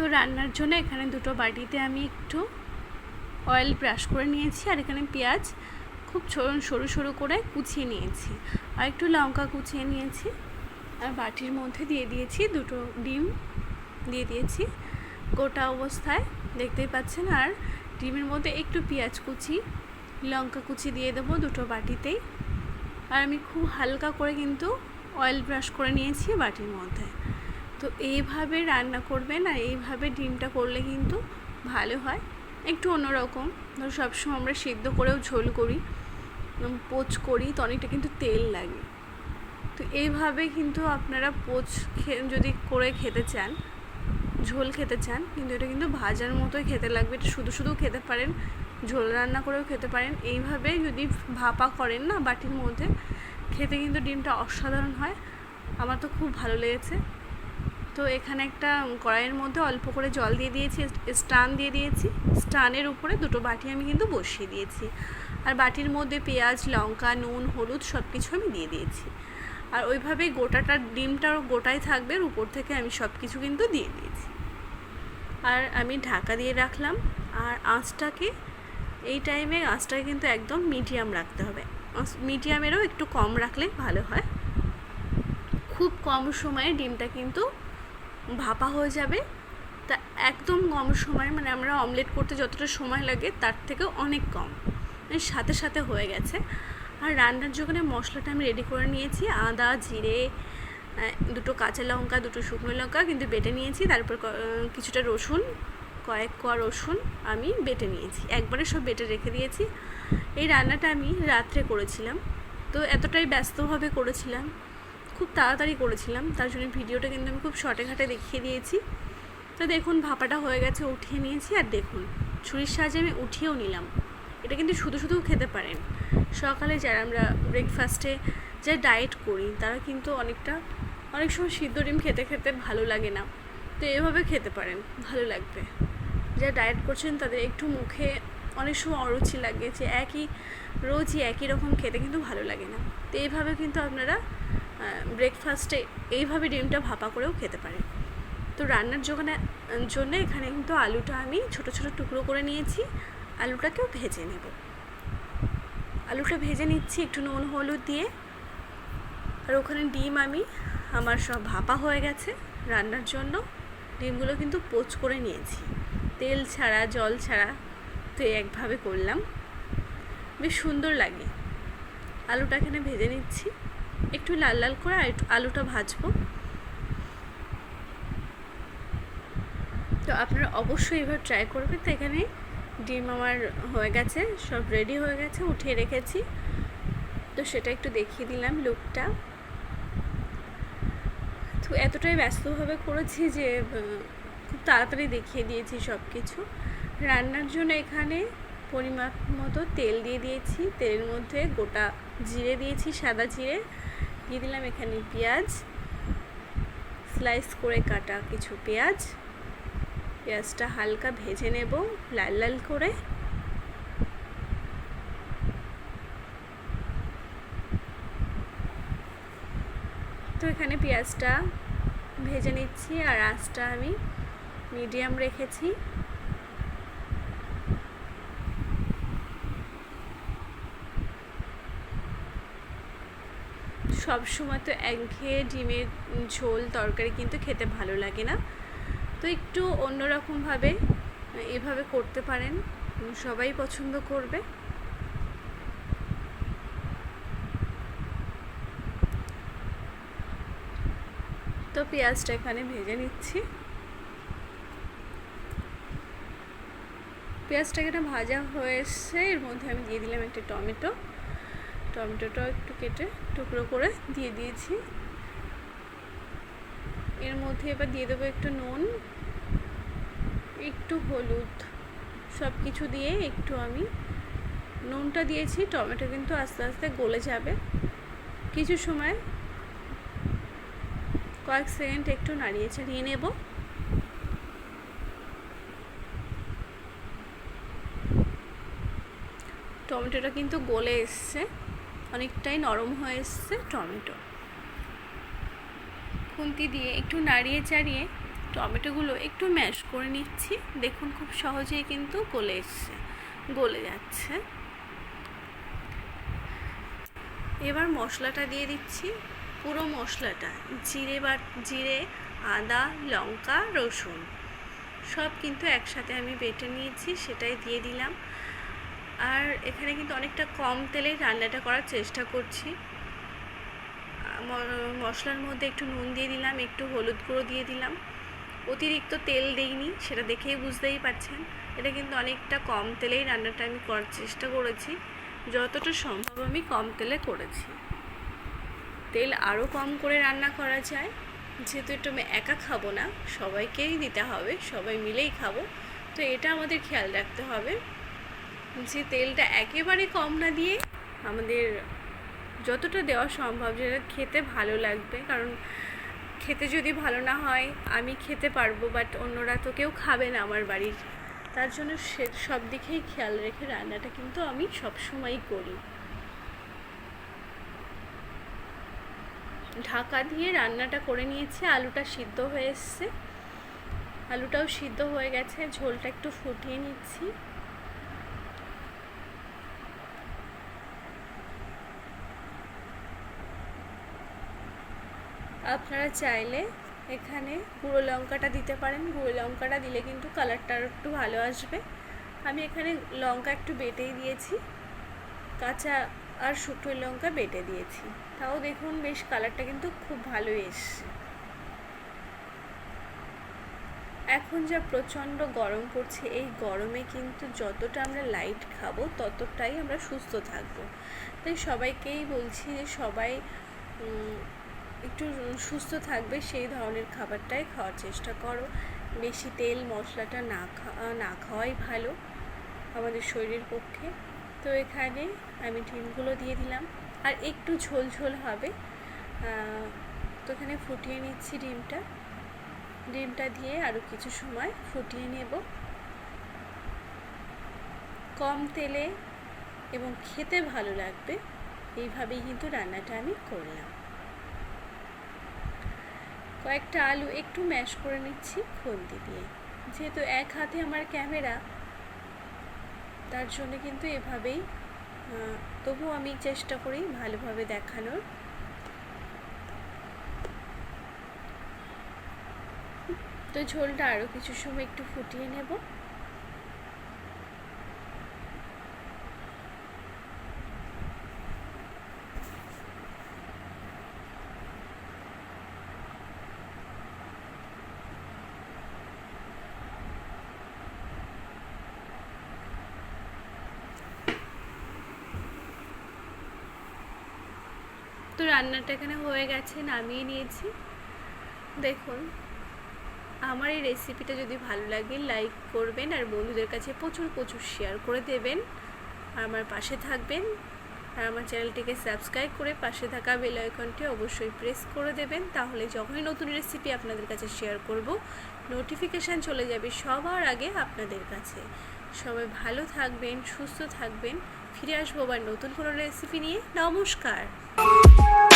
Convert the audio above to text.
তো রান্নার জন্য এখানে দুটো বাটিতে আমি একটু অয়েল ব্রাশ করে নিয়েছি আর এখানে পেঁয়াজ খুব সরু সরু করে কুচিয়ে নিয়েছি। আর একটু লঙ্কা কুচিয়ে নিয়েছি। আর বাটির মধ্যে দিয়ে দিয়েছি দুটো ডিম দিয়ে দিয়েছি গোটা অবস্থায়। দেখতেই পাচ্ছেন? আর ডিমের মধ্যে একটু পেঁয়াজ কুচি, লঙ্কা কুচি দিয়ে দেবো দুটো বাটিতেই। আর আমি খুব হালকা করে কিন্তু অয়েল ব্রাশ করে নিয়েছি বাটির মধ্যে। তো এইভাবে রান্না করবেন আর এইভাবে ডিমটা করলে কিন্তু ভালো হয়। একটু অন্যরকম। ধরো সবসময় আমরা সিদ্ধ করেও ঝোল করি পোচ করি, তো অনেকটা কিন্তু তেল লাগে। তো এইভাবে কিন্তু আপনারা পোচ যদি করে খেতে চান, ঝোল খেতে চান, কিন্তু এটা কিন্তু ভাজার মতোই খেতে লাগবে। এটা শুধু শুধু খেতে পারেন, ঝোল রান্না করেও খেতে পারেন। এইভাবে যদি ভাপা করেন না বাটির মধ্যে, খেতে কিন্তু ডিমটা অসাধারণ হয়। আমার তো খুব ভালো লেগেছে। তো এখানে একটা কড়াইয়ের মধ্যে অল্প করে জল দিয়ে দিয়েছি স্টান দিয়ে দিয়েছি। স্টানের উপরে দুটো বাটি আমি কিন্তু বসিয়ে দিয়েছি। আর বাটির মধ্যে পেঁয়াজ, লঙ্কা, নুন, হলুদ সব কিছু আমি দিয়ে দিয়েছি। আর ওইভাবে গোটাটা ডিমটাও গোটাই থাকবে উপর থেকে আমি সব কিছু কিন্তু দিয়ে দিয়েছি। আর আমি ঢাকা দিয়ে রাখলাম। আর আঁচটাকে, এই টাইমে আঁচটাকে কিন্তু একদম মিডিয়াম রাখতে হবে। মিডিয়ামেরও একটু কম রাখলে ভালো হয়। খুব কম সময়ে ডিমটা কিন্তু ভাপা হয়ে যাবে, তা একদম কম সময় মানে আমরা অমলেট করতে যতটা সময় লাগে, তার থেকে অনেক কম। মানে সাথে সাথে হয়ে গেছে। আর রান্নার জন্য মশলাটা আমি রেডি করে নিয়েছি। আদা, জিরে দুটো কাঁচা লঙ্কা, দুটো শুকনো লঙ্কা কিন্তু বেটে নিয়েছি। তারপর কিছুটা রসুন, কয়েক কোয়া রসুন আমি বেটে নিয়েছি। একবারে সব বেটে রেখে দিয়েছি। এই রান্নাটা আমি রাত্রে করেছিলাম। তো এতটাই ব্যস্তভাবে করেছিলাম। খুব তাড়াতাড়ি করেছিলাম, তার জন্য ভিডিওটা কিন্তু আমি খুব শর্টে ঘাটে দেখিয়ে দিয়েছি। তো দেখুন, ভাপাটা হয়ে গেছে, উঠিয়ে নিয়েছি, আর দেখুন, ছুরির সাহায্যে আমি উঠিয়েও নিলাম। এটা কিন্তু শুধু শুধু খেতে পারেন। সকালে যারা আমরা ব্রেকফাস্টে যে ডায়েট করি, তারা কিন্তু অনেকটা, অনেক সময় সিদ্ধ ডিম খেতে খেতে ভালো লাগে না। তো এভাবে খেতে পারেন, ভালো লাগবে। যারা ডায়েট করছেন, তাদের একটু মুখে অনেক সময় অরুচি লাগে যে একই, রোজই একই রকম খেতে কিন্তু ভালো লাগে না। তো এইভাবে কিন্তু আপনারা ব্রেকফাস্টে এইভাবে ডিমটা ভাপা করেও খেতে পারেন তো রান্নার জন্য জন্য এখানে কিন্তু আলুটা আমি ছোট ছোট টুকরো করে নিয়েছি। আলুটাকেও ভেজে নেব। আলুটা ভেজে নিচ্ছি একটু নুন, হলুদ দিয়ে। আর ওখানে ডিম আমি, আমার সব ভাপা হয়ে গেছে রান্নার জন্য। ডিমগুলো কিন্তু পোচ করে নিয়েছি। তেল ছাড়া, জল ছাড়া তো একভাবে করলাম। বেশ সুন্দর লাগে। আলুটা এখানে ভেজে নিচ্ছি। একটু লাল লাল করে আর একটু আলুটা ভাজবো। তো আপনারা অবশ্যই এবার ট্রাই করবেন। তো এখানে ডিম আমার হয়ে গেছে, সব রেডি হয়ে গেছে, উঠিয়ে রেখেছি। তো সেটা একটু দেখিয়ে দিলাম লুকটা তো এতটাই ব্যস্তভাবে করেছি যে খুব তাড়াতাড়ি দেখিয়ে দিয়েছি সব কিছু রান্নার জন্য এখানে পরিমাপ মতো তেল দিয়ে দিয়েছি। তেলের মধ্যে গোটা জিরে দিয়েছি, সাদা জিরে। দিয়ে দিলাম এখানে পেঁয়াজ। স্লাইস করে কাটা কিছু পেঁয়াজ। পেঁয়াজটা হালকা ভেজে নেব লাল লাল করে। তো এখানে পেঁয়াজটা ভেজে নিচ্ছি আর আঁচটা আমি মিডিয়াম রেখেছি। সব সময় তো একঘেয়ে ডিমের ঝোল তরকারি কিন্তু খেতে ভালো লাগে না। তো একটু অন্যরকমভাবে, এভাবে করতে পারেন। সবাই পছন্দ করবে। তো পেঁয়াজটা এখানে ভেজে নিচ্ছি। পেঁয়াজটা এখানে ভাজা হয়েছে, এর মধ্যে আমি দিয়ে দিলাম একটা টমেটো। টমেটোটাও একটু কেটে টুকরো করে দিয়ে দিয়েছি। এর মধ্যে এবার দিয়ে দেবো একটু নুন, একটু হলুদ সব কিছু দিয়ে একটু আমি নুনটা দিয়েছি, টমেটো কিন্তু আস্তে আস্তে গলে যাবে। কিছু সময় কয়েক সেকেন্ড একটু নাড়িয়ে ছাড়িয়ে নেব। টমেটোটা কিন্তু গলে এসছে। অনেকটাই নরম হয়ে এসছে টমেটো। খুন্তি দিয়ে একটু নাড়িয়ে চাড়িয়ে টমেটোগুলো একটু ম্যাশ করে নিচ্ছি। দেখুন খুব সহজেই কিন্তু গলে এসছে, গলে যাচ্ছে। এবার মশলাটা দিয়ে দিচ্ছি। পুরো মশলাটা, জিরে বা, জিরে, আদা, লঙ্কা, রসুন, সব কিন্তু একসাথে আমি বেটে নিয়েছি, সেটাই দিয়ে দিলাম। আর এখানে কিন্তু অনেকটা কম তেলে রান্নাটা করার চেষ্টা করছি। মশলার মধ্যে একটু নুন দিয়ে দিলাম, একটু হলুদ গুঁড়ো দিয়ে দিলাম। অতিরিক্ত তেল দেইনি, সেটা দেখেই বুঝতেই পারছেন। এটা কিন্তু অনেকটা কম তেলেই রান্নাটা আমি করার চেষ্টা করেছি। যতটা সম্ভব আমি কম তেলে করেছি। তেল আরও কম করে রান্না করা যায়। যেহেতু একটু আমি একা খাব না, সবাইকেই দিতে হবে, সবাই মিলেই খাব। তো এটা আমাদের খেয়াল রাখতে হবে। যে তেলটা একেবারে কম না দিয়ে আমাদের যতটা দেওয়া সম্ভব যেটা খেতে ভালো লাগবে। কারণ খেতে যদি ভালো না হয়, আমি খেতে পারব বাট অন্যরা তো কেউ খাবে না আমার বাড়ির। তার জন্য সে সব দিকেই খেয়াল রেখে রান্নাটা কিন্তু আমি সবসময়ই করি। ঢাকা দিয়ে রান্নাটা করে নিয়েছি, আলুটা সিদ্ধ হয়ে এসছে। আলুটাও সিদ্ধ হয়ে গেছে, ঝোলটা একটু ফুটিয়ে নিচ্ছি। আপনারা চাইলে এখানে গুঁড়ো লঙ্কাটা দিতে পারেন। গুঁড়ো লঙ্কাটা দিলে কিন্তু কালারটা একটু ভালো আসবে। আমি এখানে লঙ্কা একটু বেটেই দিয়েছি। কাঁচা আর শুকনো লঙ্কা বেটে দিয়েছি। তাও দেখুন বেশ কালারটা কিন্তু খুব ভালো এসছে। এখন যা প্রচণ্ড গরম পড়ছে, এই গরমে কিন্তু যতটা আমরা লাইট খাব, ততটাই আমরা সুস্থ থাকব। তাই সবাইকেই বলছি যে সবাই একটু সুস্থ থাকবে, সেই ধরনের খাবারটাই খাওয়ার চেষ্টা করো। বেশি তেল, মশলাটা না খাওয়া না খাওয়াই ভালো আমাদের শরীরের পক্ষে। তো এখানে আমি ডিমগুলো দিয়ে দিলাম। আর একটু ঝোল ঝোল হবে। তো এখানে ফুটিয়ে নিচ্ছি ডিমটা। ডিমটা দিয়ে আরও কিছু সময় ফুটিয়ে নেব। কম তেলে এবং খেতে ভালো লাগবে, এইভাবেই কিন্তু রান্নাটা আমি করলাম। কয়েকটা আলু একটু ম্যাশ করে নিচ্ছি খন্তি দিয়ে। যেহেতু এক হাতে আমার ক্যামেরা, তার জন্য কিন্তু এভাবেই তবু আমি চেষ্টা করি ভালোভাবে দেখানোর। তো ঝোলটা আরও কিছু সময় একটু ফুটিয়ে নেব। রান্নাটা এখানে হয়ে গেছে, নামিয়ে নিয়েছি। দেখুন, আমার এই রেসিপিটা যদি ভালো লাগে লাইক করবেন আর বন্ধুদের কাছে প্রচুর প্রচুর শেয়ার করে দেবেন। আর আমার পাশে থাকবেন। আর আমার চ্যানেলটিকে সাবস্ক্রাইব করে পাশে থাকা বেল আইকনটি অবশ্যই প্রেস করে দেবেন। তাহলে যখনই নতুন রেসিপি আপনাদের কাছে শেয়ার করব নোটিফিকেশান চলে যাবে সবার আগে আপনাদের কাছে। সবাই ভালো থাকবেন, সুস্থ থাকবেন। ফিরে আসব আবার নতুন কোনো রেসিপি নিয়ে। নমস্কার! Bye.